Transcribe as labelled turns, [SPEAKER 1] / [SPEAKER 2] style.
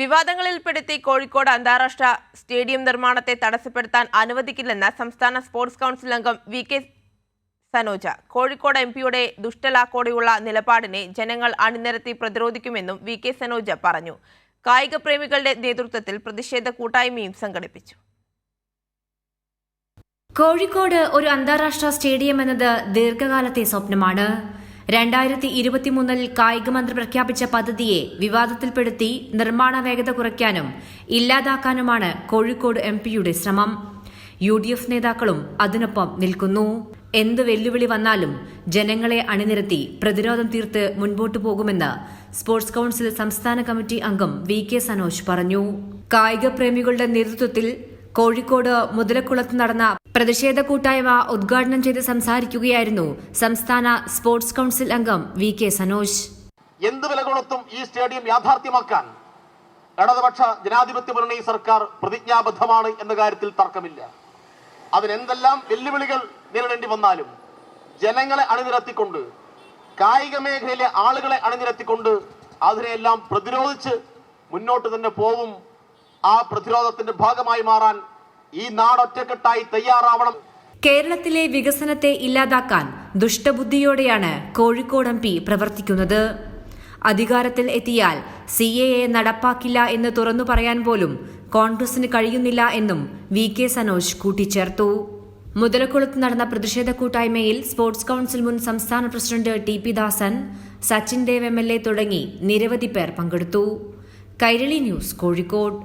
[SPEAKER 1] വിവാദങ്ങളിൽപ്പെടുത്തി കോഴിക്കോട് അന്താരാഷ്ട്ര സ്റ്റേഡിയം നിർമ്മാണത്തെ തടസ്സപ്പെടുത്താൻ അനുവദിക്കില്ലെന്ന് സംസ്ഥാന സ്പോർട്സ് കൗൺസിൽ അംഗം V K Sanoj. Kozhikode M പിയുടെ ദുഷ്ടലാക്കോടെയുള്ള നിലപാടിനെ ജനങ്ങൾ അണിനിരത്തി പ്രതിരോധിക്കുമെന്നും വി കെ സനോജ പറഞ്ഞു. കായിക പ്രേമികളുടെ നേതൃത്വത്തിൽ പ്രതിഷേധ കൂട്ടായ്മയും സംഘടിപ്പിച്ചു.
[SPEAKER 2] കോഴിക്കോട് ഒരു അന്താരാഷ്ട്ര സ്റ്റേഡിയം എന്നത് ദീർഘകാലത്തെ സ്വപ്നമാണ്. രണ്ടായിരത്തി ഇരുപത്തിമൂന്നിൽ കായികമന്ത്രി പ്രഖ്യാപിച്ച പദ്ധതിയെ വിവാദത്തിൽപ്പെടുത്തി നിർമ്മാണ വേഗത കുറയ്ക്കാനും ഇല്ലാതാക്കാനുമാണ് കോഴിക്കോട് എം പിയുടെ ശ്രമം. യു ഡി എഫ് നേതാക്കളും അതിനൊപ്പം നിൽക്കുന്നു. എന്ത് വെല്ലുവിളി വന്നാലും ജനങ്ങളെ അണിനിരത്തി പ്രതിരോധം തീർത്ത് മുൻപോട്ടു പോകുമെന്ന് സ്പോർട്സ് കൌൺസിൽ സംസ്ഥാന കമ്മിറ്റി അംഗം വി കെ സനോജ് പറഞ്ഞു. കായിക പ്രേമികളുടെ നേതൃത്വത്തിൽ കോഴിക്കോട് മുതലക്കുളത്ത് നടന്ന പ്രതിഷേധ കൂട്ടായ്മ ഉദ്ഘാടനം ചെയ്ത് സംസാരിക്കുകയായിരുന്നു സംസ്ഥാന സ്പോർട്സ് കൗൺസിൽ അംഗം വി കെ സനോജ്.
[SPEAKER 3] എന്ത് വില കൊടുത്തും ഈ സ്റ്റേഡിയം യാഥാർത്ഥ്യമാക്കാൻ ഇടതുപക്ഷ ജനാധിപത്യ മുന്നണി സർക്കാർ പ്രതിജ്ഞാബദ്ധമാണ് എന്ന കാര്യത്തിൽ തർക്കമില്ല. അതിനെന്തെല്ലാം വെല്ലുവിളികൾ നേരിടേണ്ടി വന്നാലും ജനങ്ങളെ അണിനിരത്തിക്കൊണ്ട് കായിക മേഖലയിലെ ആളുകളെ അണിനിരത്തിക്കൊണ്ട് അതിനെയെല്ലാം പ്രതിരോധിച്ച് മുന്നോട്ട് തന്നെ പോവും ആ പ്രതിരോധത്തിന്റെ ഭാഗമായി മാറാൻ ഈ നാടൊറ്റക്കെട്ടായി തയ്യാറാവണം.
[SPEAKER 2] കേരളത്തിലെ വികസനത്തെ ഇല്ലാതാക്കാൻ ദുഷ്ടബുദ്ധിയോടെയാണ് കോഴിക്കോട് എം പി പ്രവർത്തിക്കുന്നത്. അധികാരത്തിൽ എത്തിയാൽ സി എ എ നടപ്പാക്കില്ല എന്ന് തുറന്നു പറയാൻ പോലും കോൺഗ്രസിന് കഴിയുന്നില്ല എന്നും വി കെ സനോജ് കൂട്ടിച്ചേർത്തു. മുതലക്കുളത്ത് നടന്ന പ്രതിഷേധ കൂട്ടായ്മയിൽ സ്പോർട്സ് കൌൺസിൽ മുൻ സംസ്ഥാന president T P Dasan Sachin Dev M L A തുടങ്ങി നിരവധി പേർ പങ്കെടുത്തു. കൈരളി ന്യൂസ് കോഴിക്കോട്.